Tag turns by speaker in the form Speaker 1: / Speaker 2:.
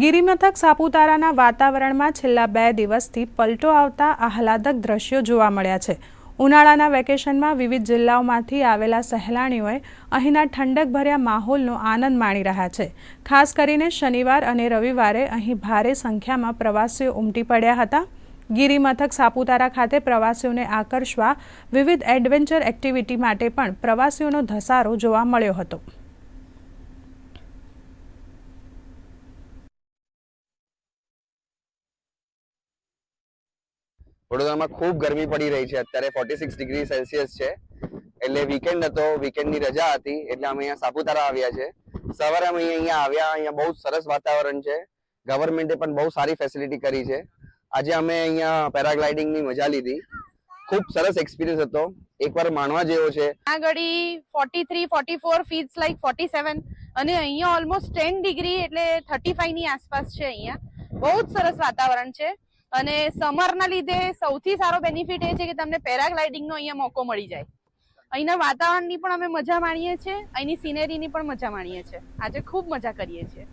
Speaker 1: ગિરિમથક સાપુતારાના વાતાવરણમાં છેલ્લા બે દિવસથી પલટો આવતા આહલાદક દ્રશ્યો જોવા મળ્યા છે. ઉનાળાના વેકેશનમાં વિવિધ જિલ્લાઓમાંથી આવેલા સહેલાણીઓએ અહીંના ઠંડકભર્યા માહોલનો આનંદ માણી રહ્યા છે. ખાસ કરીને શનિવાર અને રવિવારે અહીં ભારે સંખ્યામાં પ્રવાસીઓ ઉમટી પડ્યા હતા. ગિરિમથક સાપુતારા ખાતે પ્રવાસીઓને આકર્ષવા વિવિધ એડવેન્ચર એક્ટિવિટી માટે પણ પ્રવાસીઓનો ધસારો જોવા મળ્યો હતો.
Speaker 2: વડોદરામાં ખૂબ ગરમી પડી રહી છે. અત્યારે ફોર્ટી સિક્સ ડિગ્રી સેલ્સિયસ છે. એટલે વીકેન્ડ હતો વીકેન્ડની રજા હતી, એટલે અમે અહીંયા સાપુતારા આવ્યા છે. સવારે અમે અહીંયા આવ્યા, અહીંયા બહુ સરસ વાતાવરણ છે. ગવર્મેન્ટે પણ બહુ સારી ફેસિલિટી કરી છે. આજે અમે અહીંયા પેરાગ્લાઇડિંગની મજા લીધી. ખૂબ સરસ એક્સપિરિયન્સ હતો. એકવાર માણવા જેવો છે.
Speaker 3: આ ઘડી forty three forty four feets like forty seven અને અહીંયા ઓલમોસ્ટ ટેન ડિગ્રી એટલે થર્ટી ની આસપાસ છે અહીંયા. બહુ જ સરસ વાતાવરણ છે. અને સમરના લીધે સૌથી સારો બેનિફિટ એ છે કે તમને પેરાગ્લાઇડિંગનો અહીંયા મોકો મળી જાય. અહીંના વાતાવરણની પણ અમે મજા માણીએ છીએ, અહીંની સિનેરીની પણ મજા માણીએ છીએ. આજે ખૂબ મજા કરીએ છીએ.